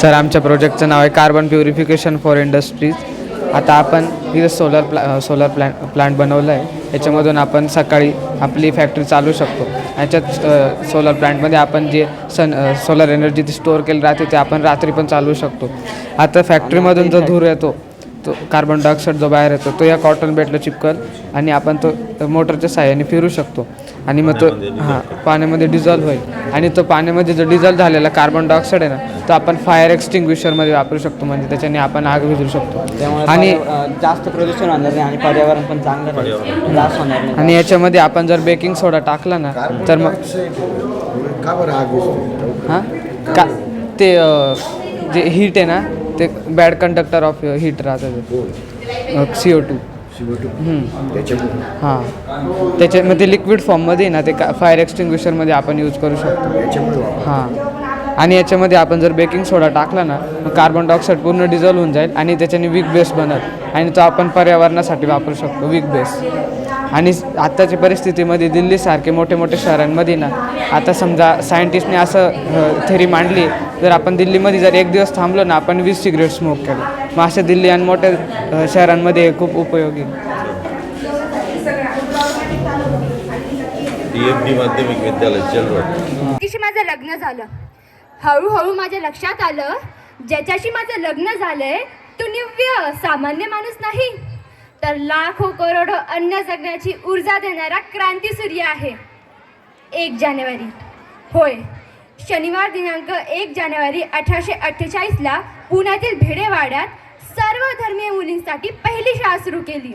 Sir आमच्या प्रोजेक्टचं नाव आहे कार्बन प्युरिफिकेशन फॉर इंडस्ट्रीज आता आपण इथं सोलर प्ला सोलर प्लॅन प्लांट बनवलं आहे याच्यामधून आपण सकाळी आपली फॅक्टरी चालू शकतो. याच्यात सोलर प्लांटमध्ये आपण जे सन सोलर एनर्जी स्टोअर केली राहते ते आपण रात्री पण चालवू शकतो. आता फॅक्टरीमधून जो धूर येतो तो कार्बन डायऑक्साईड जो बाहेर येतो तो या कॉटन बेटला चिपकल आणि आपण तो मोटरच्या साह्याने फिरू शकतो. आणि मग तो हां पाण्यामध्ये डिझॉल्व होईल. आणि तो पाण्यामध्ये जो डिझॉल्व झालेला कार्बन डायऑक्साईड आहे ना तो आपण फायर एक्सटिंग्विशरमध्ये वापरू शकतो. म्हणजे त्याच्याने आपण आग विझू शकतो. त्यामुळे आणि जास्त प्रदूषण होणार नाही आणि पर्यावरण पण चांगलं राहील. त्रास होणार नाही. आणि याच्यामध्ये आपण जर बेकिंग सोडा टाकला ना तर मग हां का ते जे हीट आहे ना ते बॅड कंडक्टर ऑफ हीट राहतं सी ओ टू त्याच्यामुळे. हां. त्याच्यामध्ये लिक्विड फॉर्ममध्ये ना ते का फायर एक्सटिंग्विशरमध्ये आपण यूज करू शकतो. हां. आणि याच्यामध्ये आपण जर बेकिंग सोडा टाकला ना मग कार्बन डायऑक्साईड पूर्ण डिझॉल्व होऊन जाईल आणि त्याच्याने वीक बेस बनत आणि तो आपण पर्यावरणासाठी वापरू शकतो वीक बेस आणि आत्ताच्या परिस्थितीमध्ये दिल्लीसारखे मोठे मोठे शहरांमध्ये ना आता समजा सायंटिस्टने असं थेरी मांडली जर आपण दिल्लीमध्ये जर एक दिवस थांबलो ना आपण वीस सिगरेट स्मोक केलं. मग अशा दिल्ली आणि मोठ्या शहरांमध्ये हे खूप उपयोगी. माझं लग्न झालं. हळूहळू माझ्या लक्षात आलं ज्याच्याशी माझं लग्न झालंय तो निव्य सामान्य माणूस नाही. तर लाखो करोडो अन्न जगण्याची ऊर्जा देणारा क्रांतीसूर्य आहे. एक जानेवारी. होय शनिवार दिनांक एक जानेवारी अठराशे अठ्ठेचाळीसला पुण्यातील भिडेवाड्यात सर्व धर्मीय मुलींसाठी पहिली शाळा सुरू केली.